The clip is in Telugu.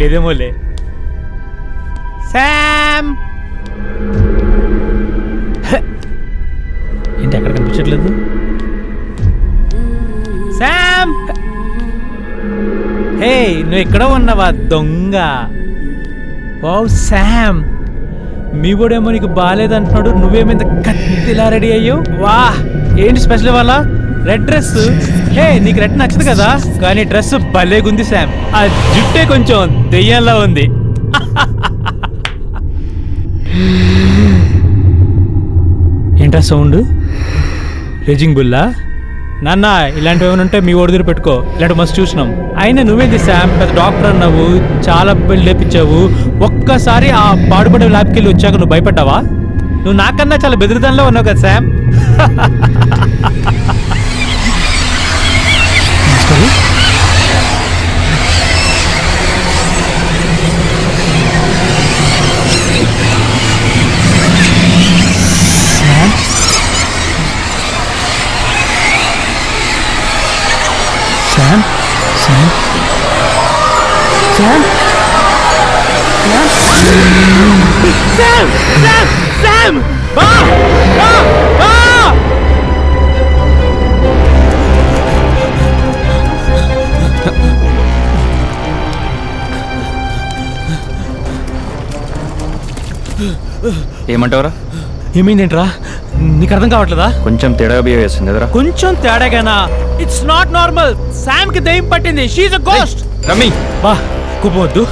తెలియదేమోలే శామ్! ఏంటి అక్కడ కనిపించట్లేదు? శామ్ హే నువ్వు ఎక్కడ ఉన్నావా దొంగ? వావ్ శామ్ మీ కూడా నీకు బాగాలేదంటున్నాడు నువ్వేమో ఇంత కత్తిలా రెడీ అయ్యావు? వా ఏంటి స్పెషల్ వాళ్ళ రెడ్ డ్రెస్ హే నీకు రెడ్ నచ్చదు కదా? కానీ డ్రెస్ భలేగుంది శామ్ ఆ జుట్టే కొంచెం దెయ్యంలా ఉంది. ఏంట్రా సౌండ్? రేజింగ్ బుల్లా? నాన్న ఇలాంటివి ఏమైనా ఉంటే మీ ఒడిదిరి పెట్టుకో. ఇలాంటి మస్తు చూసినాం. అయినా నువ్వేంది శామ్ పెద్ద డాక్టర్ అన్నావు చాలా బిల్లు లేపించావు ఒక్కసారి ఆ పాడుపడే ల్యాబ్కి వెళ్ళి వచ్చాక నువ్వు భయపడ్డావా? నువ్వు నాకన్నా చాలా బెదిరిదానిలో ఉన్నావు కదా Sam Sam Sam Sam Sam Sam Sam బా బా బా ఏమంటావరా? ఏమైందేంట్రా? నీకు అర్థం కావట్లేదా? కొంచెం తేడాగా బిహేవ్ చేస్తుంది కదరా కొంచెం తేడాగానా? ఇట్స్ నాట్ నార్మల్ శామ్కి దెయ్యం పట్టింది. షీఈ్ అ గోస్ట్ రమ్మి. బా కుప్పవద్దు